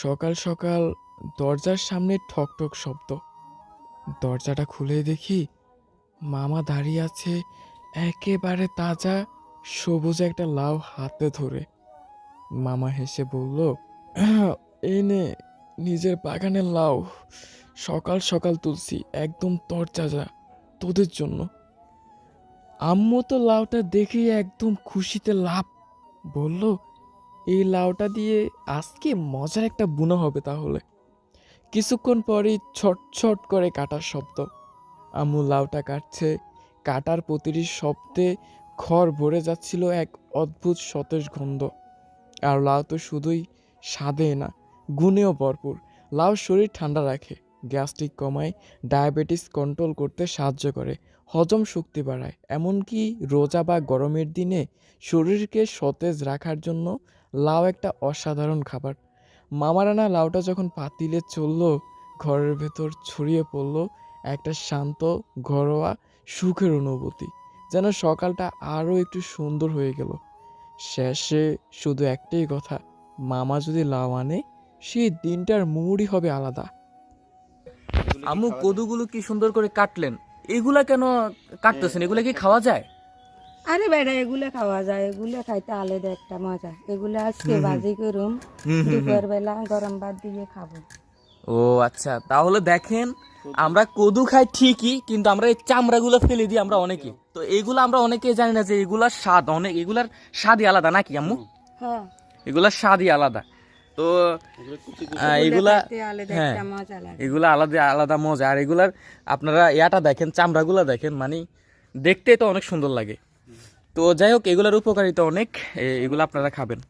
সকাল সকাল দরজার সামনে ঠক ঠক শব্দ। দরজাটা খুলে দেখি মামা দাঁড়িয়ে আছে একেবারে তাজা, সবুজ একটা লাউ হাতে ধরে। মামা হেসে বলল, এই নে, নিজের বাগানের লাউ। সকাল সকাল তুলছি, একদম তরতাজা, তোদের জন্য। আম্মু তো লাউটা দেখেই একদম খুশিতে লাভ বলল এই লাউটা দিয়ে আজকে মজার একটা বুনো হবে তাহলে। কিছুক্ষণ পরেই ছট ছট করে কাটার শব্দ। আম্মু লাউটা কাটছে, কাটার প্রতিটি শব্দে খড় ভরে যাচ্ছিল এক অদ্ভুত সতেজ গন্ধ। আর লাউ তো শুধুই স্বাদে না, গুণেও ভরপুর। লাউ শরীর ঠান্ডা রাখে। গ্যাস্ট্রিক কমায়, ডায়াবেটিস কন্ট্রোল করতে সাহায্য করে, হজম শক্তি বাড়ায়। এমনকি রোজা বা গরমের দিনে শরীরকে সতেজ রাখার জন্য লাউ একটা অসাধারণ খাবার। মামারানা লাউটা যখন পাতিলে চলল, ঘরের ভেতর ছড়িয়ে পড়ল একটা শান্ত, ঘরোয়া, সুখের অনুভূতি, যেন সকালটা আরও একটু সুন্দর হয়ে গেল। শেষে শুধু একটাই কথা, মামা যদি লাউ আনে, সেই দিনটার মুডই হবে আলাদা। আম্মু কদুগুলো কি সুন্দর করে কাটলেন? এগুলা কেন কাটতেছেন? এগুলা কি খাওয়া যায়? আরে বেটা এগুলা খাওয়া যায়। এগুলো খাইতে আলাদা একটা মজা। এগুলো আজকে ভাজি করুম দুপুর বেলা গরম ভাত দিয়ে খাব। ও আচ্ছা তাহলে দেখেন আমরা কদু খাই ঠিকই কিন্তু আমরা এই চামড়াগুলো ফেলে দিই আমরা অনেকে। তো এগুলো আমরা অনেকে জানি না যে এগুলার স্বাদ অনেক এগুলার স্বাদই আলাদা নাকি আম্মু? হ্যাঁ। এগুলার স্বাদই আলাদা। তো এগুলা হ্যাঁ এগুলো আলাদা আলাদা মজা। আর এগুলার আপনারা ইয়াটা দেখেন চামড়াগুলা দেখেন মানে দেখতে তো অনেক সুন্দর লাগে। তো যাই হোক এগুলার উপকারিতা অনেক এগুলো আপনারা খাবেন।